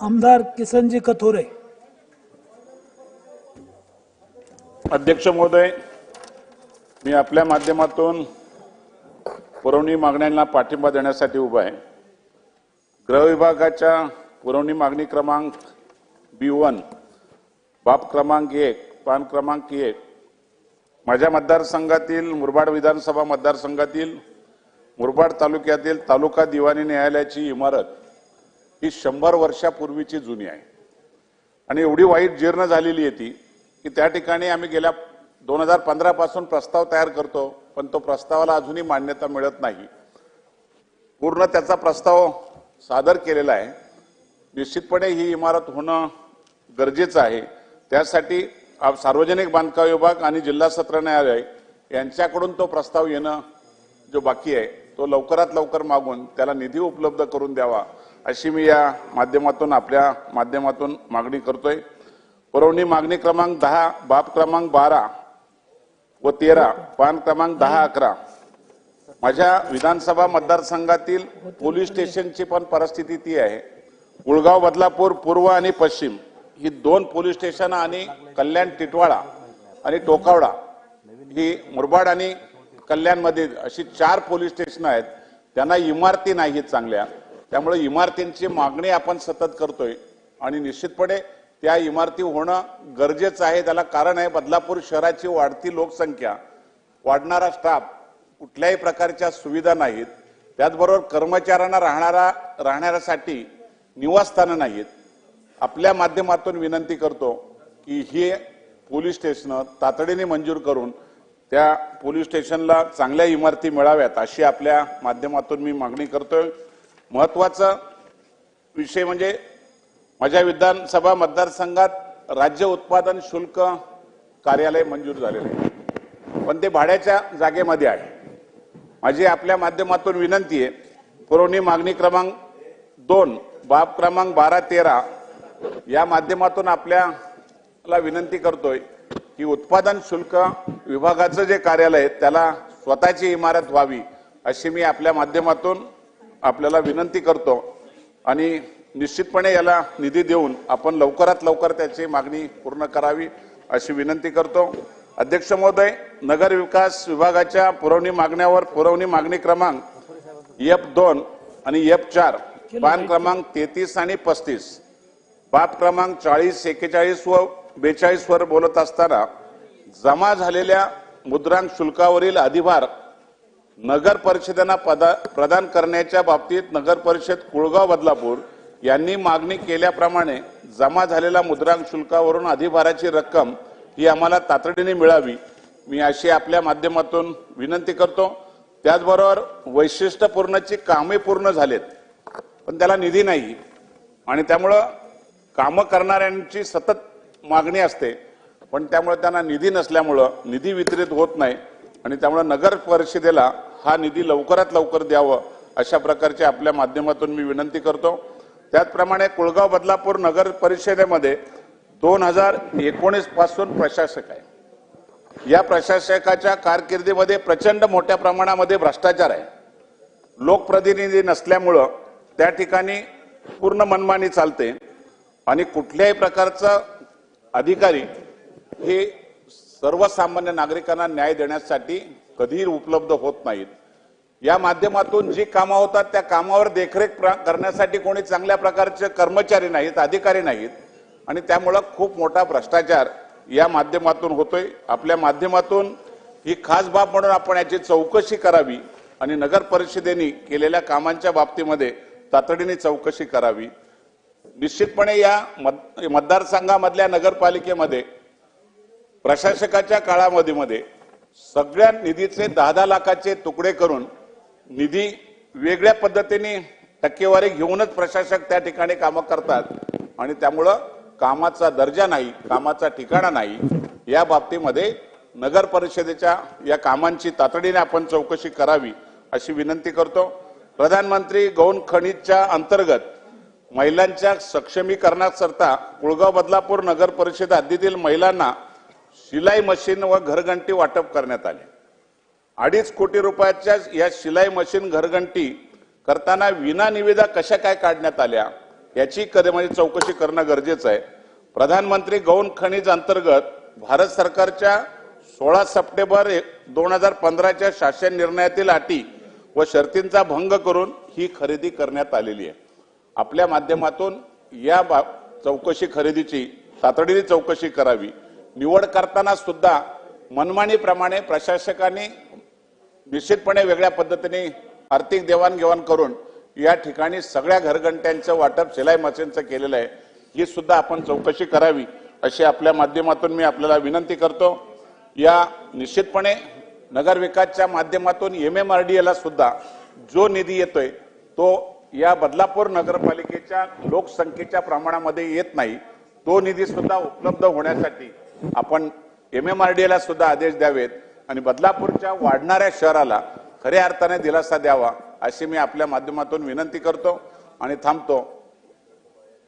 आमदार किसनजी कथोरे. अध्यक्ष महोदय मी आपल्या माध्यमातून पुरवणी मागण्यांना पाठिंबा देण्यासाठी उभा आहे. गृह विभागाच्या पुरवणी मागणी क्रमांक बी वन बाप क्रमांक एक पान क्रमांक एक माझ्या मतदारसंघातील मुरबाड विधानसभा मतदारसंघातील मुरबाड तालुक्यातील तालुका दिवाणी न्यायालयाची इमारत ही शंभर वर्षापूर्वीची जुनी आहे. आणि एवढी वाईट जीर्ण झालेली आहे ती की त्या ठिकाणी आम्ही गेल्या दोन हजार पंधरापासून प्रस्ताव तयार करतो पण तो प्रस्तावाला अजूनही मान्यता मिळत नाही. पूर्ण त्याचा प्रस्ताव सादर केलेला आहे. निश्चितपणे ही इमारत होणं गरजेचं आहे. त्यासाठी सार्वजनिक बांधकाम विभाग आणि जिल्हा सत्र न्यायालय यांच्याकडून तो प्रस्ताव येणं जो बाकी आहे तो लवकरात लवकर मागून त्याला निधी उपलब्ध करून द्यावा. अशी मी या माध्यमातून आपल्या माध्यमातून मागणी करतोय. पुरवणी मागणी क्रमांक दहा बाब क्रमांक बारा व तेरा पान क्रमांक दहा अकरा. माझ्या विधानसभा मतदारसंघातील पोलीस स्टेशनची पण परिस्थिती ती आहे. उळगाव बदलापूर पूर्व आणि पश्चिम ही दोन पोलीस स्टेशन आणि कल्याण टिटवाळा आणि टोकावडा ही मुरबाड आणि कल्याणमध्ये अशी चार पोलीस स्टेशन आहेत. त्यांना इमारती नाहीत चांगल्या. त्यामुळे इमारतींची मागणी आपण सतत करतोय. आणि निश्चितपणे त्या इमारती होणं गरजेचं आहे. त्याला कारण आहे बदलापूर शहराची वाढती लोकसंख्या वाढणारा स्टाफ कुठल्याही प्रकारच्या सुविधा नाहीत. त्याचबरोबर कर्मचाऱ्यांना राहणारा राहण्यासाठी निवासस्थानं नाहीत. आपल्या माध्यमातून विनंती करतो की हे पोलीस स्टेशन तातडीने मंजूर करून त्या पोलीस स्टेशनला चांगल्या इमारती मिळाव्यात अशी आपल्या माध्यमातून मी मागणी करतोय. महत्त्वाचा विषय म्हणजे माझ्या विधानसभा मतदारसंघात राज्य उत्पादन शुल्क कार्यालय मंजूर झालेलं आहे. पण ते भाड्याच्या जागेमध्ये आहे. माझी आपल्या माध्यमातून विनंती आहे पुरवणी मागणी क्रमांक दोन बाब क्रमांक बारा तेरा या माध्यमातून आपल्याला विनंती करतोय की उत्पादन शुल्क विभागाचं जे कार्यालय आहे त्याला स्वतःची इमारत व्हावी अशी मी आपल्या माध्यमातून आपल्याला विनंती करतो आणि निश्चितपणे याला निधी देऊन आपण लवकरात लवकर त्याची मागणी पूर्ण करावी अशी विनंती करतो. अध्यक्ष महोदय नगर विकास विभागाच्या पुरवणी मागण्यावर पुरवणी मागणी क्रमांक एफ दोन आणि एफ चार पान क्रमांक तेहतीस आणि पस्तीस बाब क्रमांक चाळीस एक्केचाळीस व बेचाळीस वर बोलत असताना जमा झालेल्या मुद्रांक शुल्कावरील अधिभार नगर परिषदेना पदा प्रदान करण्याच्या बाबतीत नगर परिषद कुळगाव बदलापूर यांनी मागणी केल्याप्रमाणे जमा झालेल्या मुद्रांक शुल्कावरून अधिभाराची रक्कम ही आम्हाला तातडीने मिळावी. मी अशी आपल्या माध्यमातून विनंती करतो. त्याचबरोबर वैशिष्ट्यपूर्णची कामे पूर्ण झालेत पण त्याला निधी नाही आणि त्यामुळं कामं करणाऱ्यांची सतत मागणी असते पण त्यामुळे त्यांना निधी नसल्यामुळं निधी वितरित होत नाही आणि त्यामुळे नगर परिषदेला हा निधी लवकरात लवकर द्यावं अशा प्रकारचे आपल्या माध्यमातून मी विनंती करतो. त्याचप्रमाणे कुळगाव बदलापूर नगर परिषदेमध्ये दोन हजार एकोणीसपासून प्रशासक आहे. या प्रशासकाच्या कारकिर्दीमध्ये प्रचंड मोठ्या प्रमाणामध्ये भ्रष्टाचार आहे. लोकप्रतिनिधी नसल्यामुळं त्या ठिकाणी पूर्ण मनमानी चालते आणि कुठल्याही प्रकारचा अधिकारी हे सर्वसामान्य नागरिकांना न्याय देण्यासाठी कधीही उपलब्ध होत नाहीत. या माध्यमातून जी कामं होतात त्या कामावर देखरेख प्र- करण्यासाठी कोणी चांगल्या प्रकारचे कर्मचारी नाहीत अधिकारी नाहीत. आणि त्यामुळं खूप मोठा भ्रष्टाचार या माध्यमातून होतोय. आपल्या माध्यमातून ही खास बाब म्हणून आपण याची चौकशी करावी आणि नगर परिषदेने केलेल्या कामांच्या बाबतीमध्ये तातडीने चौकशी करावी. निश्चितपणे या मत- मतदारसंघामधल्या नगरपालिकेमध्ये प्रशासकाच्या काळामध्ये सगळ्या निधीचे दहा दहा लाखाचे तुकडे करून निधी वेगळ्या पद्धतीने टक्केवारी घेऊनच प्रशासक त्या ठिकाणी कामं करतात. आणि त्यामुळं कामाचा दर्जा नाही कामाचा ठिकाणा नाही या बाबतीमध्ये नगर परिषदेच्या या कामांची तातडीने आपण चौकशी करावी अशी विनंती करतो. प्रधानमंत्री गौण खनिजच्या अंतर्गत महिलांच्या सक्षमीकरणाकरता कुळगाव बदलापूर नगर परिषद हद्दीतील महिलांना शिलाई मशीन व घरघंटी वाटप करण्यात आले. अडीच कोटी रुपयाच्या या शिलाई मशीन घरघंटी करताना विना निविदा कशा काय काढण्यात आल्या याची कधी म्हणजे चौकशी करणं गरजेचं आहे. प्रधानमंत्री गौण खनिज अंतर्गत भारत सरकारच्या सोळा सप्टेंबर दोन हजार पंधराच्या शासन निर्णयातील अटी व शर्तींचा भंग करून ही खरेदी करण्यात आलेली आहे. आपल्या माध्यमातून या बा- चौकशी खरेदीची तातडीने चौकशी करावी. निवड करताना सुद्धा मनमानीप्रमाणे प्रशासकांनी निश्चितपणे वेगळ्या पद्धतीने आर्थिक देवाणघेवाण करून या ठिकाणी सगळ्या घरघंट्यांचं वाटप शिलाई मशीनचं केलेलं आहे ही सुद्धा आपण चौकशी करावी अशी आपल्या माध्यमातून मी आपल्याला विनंती करतो. या निश्चितपणे नगरविकासच्या माध्यमातून एम एम आर डी एला सुद्धा जो निधी येतोय तो या बदलापूर नगरपालिकेच्या लोकसंख्येच्या प्रमाणामध्ये येत नाही. तो निधी सुद्धा उपलब्ध होण्यासाठी आपण एम एम आर डी एला सुद्धा आदेश द्यावेत आणि बदलापूरच्या वाढणाऱ्या शहराला खऱ्या अर्थाने दिलासा द्यावा अशी मी आपल्या माध्यमातून विनंती करतो आणि थांबतो.